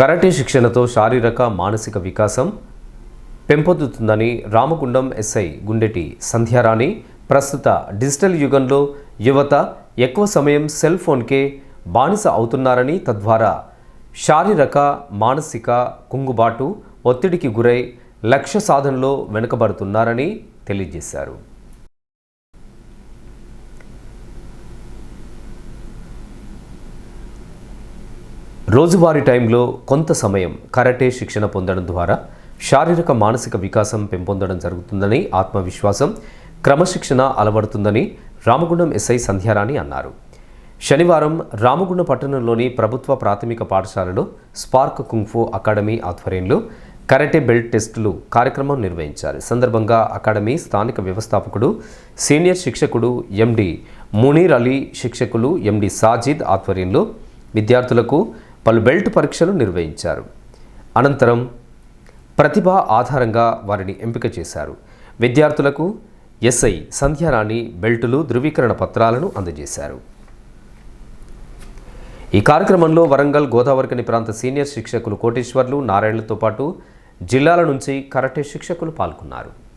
Karate శిక్షణతో శారీరక మానసిక వికాసం పెంపొందుతుందని రామగుండం ఎస్ఐ గుండెటి సంధ్యారాణి ప్రస్తుత డిజిటల్ యుగంలో యువత ఎక్కువ సమయం సెల్ ఫోన్కే బానిస అవుతున్నారని తద్వారా శారీరక మానసిక కుంగుబాటు ఒత్తిడికి గురై లక్ష్య సాధనలో వెనుకబడుతున్నారని తెలియజేశారు. రోజువారీ టైంలో కొంత సమయం కరాటే శిక్షణ పొందడం ద్వారా శారీరక మానసిక వికాసం పెంపొందడం జరుగుతుందని ఆత్మవిశ్వాసం క్రమశిక్షణ అలవడుతుందని రామగుండం ఎస్ఐ సంధ్యారాణి అన్నారు. శనివారం రామగుండం పట్టణంలోని ప్రభుత్వ ప్రాథమిక పాఠశాలలో స్పార్క్ కుంగ్ఫు అకాడమీ ఆధ్వర్యంలో కరాటే బెల్ట్ టెస్టులు కార్యక్రమం నిర్వహించారు. సందర్భంగా అకాడమీ స్థానిక వ్యవస్థాపకుడు సీనియర్ శిక్షకుడు ఎండి మునీర్ అలీ శిక్షకులు ఎండి సాజిద్ ఆధ్వర్యంలో విద్యార్థులకు పలు బెల్ట్ పరీక్షలు నిర్వహించారు. అనంతరం ప్రతిభ ఆధారంగా వారిని ఎంపిక చేశారు. విద్యార్థులకు ఎస్ఐ సంధ్యారాణి బెల్టులు ధృవీకరణ పత్రాలను అందజేశారు. ఈ కార్యక్రమంలో వరంగల్ గోదావరికని ప్రాంత సీనియర్ శిక్షకులు కోటేశ్వర్లు నారాయణలతో పాటు జిల్లాల నుంచి కరాటే శిక్షకులు పాల్గొన్నారు.